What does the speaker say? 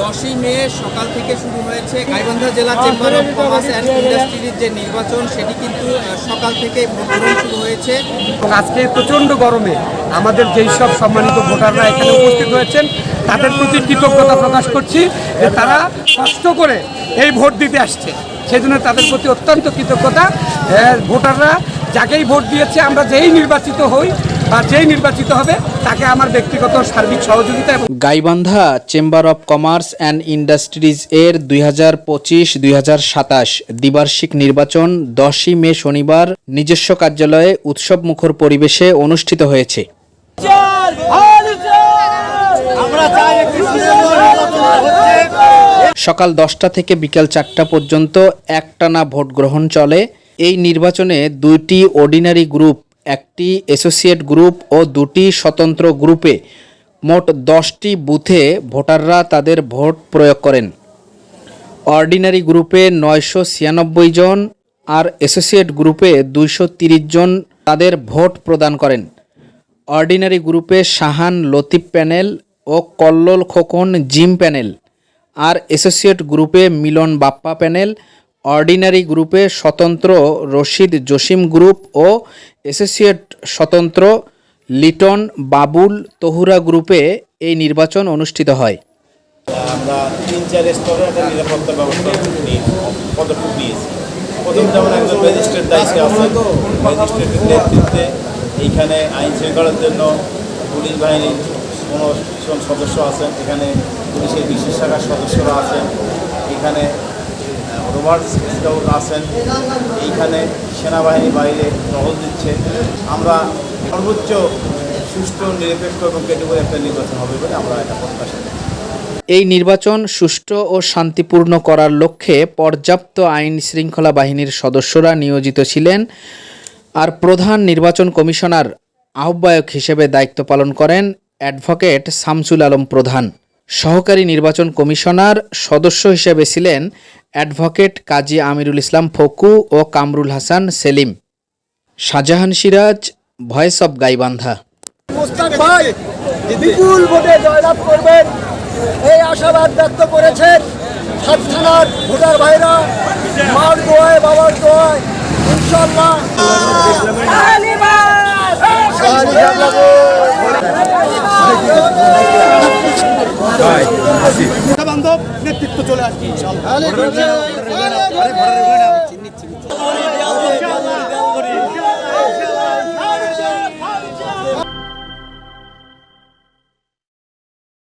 দশই মে সকাল থেকে শুরু হয়েছে গাইবান্ধা জেলা চেম্বার অফ কমার্স অ্যান্ড ইন্ডাস্ট্রির যে নির্বাচন, সেটি কিন্তু সকাল থেকে ভোট গ্রহণ শুরু হয়েছে। এবং আজকে প্রচণ্ড গরমে আমাদের যেই সব সম্মানিত ভোটাররা এখানে উপস্থিত হয়েছেন, তাদের প্রতি কৃতজ্ঞতা প্রকাশ করছি যে তারা কষ্ট করে এই ভোট দিতে আসছে। সেই জন্য তাদের প্রতি অত্যন্ত কৃতজ্ঞতা। ভোটাররা যাকেই ভোট দিয়েছে, আমরা যেই নির্বাচিত হই বা যেই নির্বাচিত হবে তাকে আমার ব্যক্তিগত সার্বিক সহযোগিতা এবং Gaibandha chamber of commerce and industries এর দুই হাজার পঁচিশ দুই হাজার সাতাশ দ্বিবার্ষিক নির্বাচন দশই মে শনিবার নিজস্ব কার্যালয়ে উৎসব মুখর পরিবেশে অনুষ্ঠিত হয়েছে। সকাল দশটা থেকে বিকাল চারটা পর্যন্ত একটানা ভোট গ্রহণ চলে। এই নির্বাচনে দুইটি অর্ডিনারি গ্রুপ একটি অ্যাসোসিয়েট গ্রুপ ও দুটি স্বতন্ত্র গ্রুপে মোট দশটি বুথে ভোটাররা তাদের ভোট প্রয়োগ করেন। অর্ডিনারি গ্রুপে নয়শো ছিয়ানব্বই জন আর অ্যাসোসিয়েট গ্রুপে দুইশো তিরিশ জন তাদের ভোট প্রদান করেন। অর্ডিনারি গ্রুপে শাহান লতিফ প্যানেল ও কল্লোল খোকন জিম প্যানেল আর অ্যাসোসিয়েট গ্রুপে মিলন বাপ্পা প্যানেল অর্ডিনারি গ্রুপে স্বতন্ত্র রশিদ জসিম গ্রুপ ও অ্যাসোসিয়েট স্বতন্ত্র লিটন বাবুল তহুরা গ্রুপে এই নির্বাচন অনুষ্ঠিত হয়। আমরা তিন, চার স্তরে একটা নিরাপত্তা ব্যবস্থা পদক্ষেপ নিয়েছি। প্রথম যেমন একজন ম্যাজিস্ট্রেট দায়িত্বে আছেন, ম্যাজিস্ট্রেটের নেতৃত্বে এইখানে আইন শৃঙ্খলার জন্য পুলিশ বাহিনীর কোনো সদস্য আছেন, এখানে পুলিশের বিশেষ শাখার সদস্যরা আছেন, এখানে রোভার স্কাউট আছেন এইখানে সেনাবাহিনী বাইরে টহল দিচ্ছে। আমরা সর্বোচ্চ সুষ্ঠু, নিরপেক্ষ এবং কেটে একটা নির্বাচন হবে বলে আমরা এটা প্রত্যাশা এই নির্বাচন সুষ্ঠু ও শান্তিপূর্ণ করার লক্ষ্যে পর্যাপ্ত আইন শৃঙ্খলা বাহিনীর সদস্যরা নিয়োজিত ছিলেন আর প্রধান নির্বাচন কমিশনার আহ্বায়ক হিসেবে দায়িত্ব পালন করেন অ্যাডভোকেট শামসুল আলম প্রধান। সহকারী নির্বাচন কমিশনার সদস্য হিসেবে ছিলেন অ্যাডভোকেট কাজী আমিরুল ইসলাম ফকু ও Kamrul Hasan Selim. Shahjahan Siraj voice of Gaibandha. ভাই বিপুল ভোটে জয়লাভ করবেন। এই আশাবাদ ব্যক্ত করেছেন সাত থানার ভোটার ভাইরা। মার দোয়ায় বাবার দোয়ায় ইনশাল্লাহ বান্ধব নেতৃত্ব চলে আসবে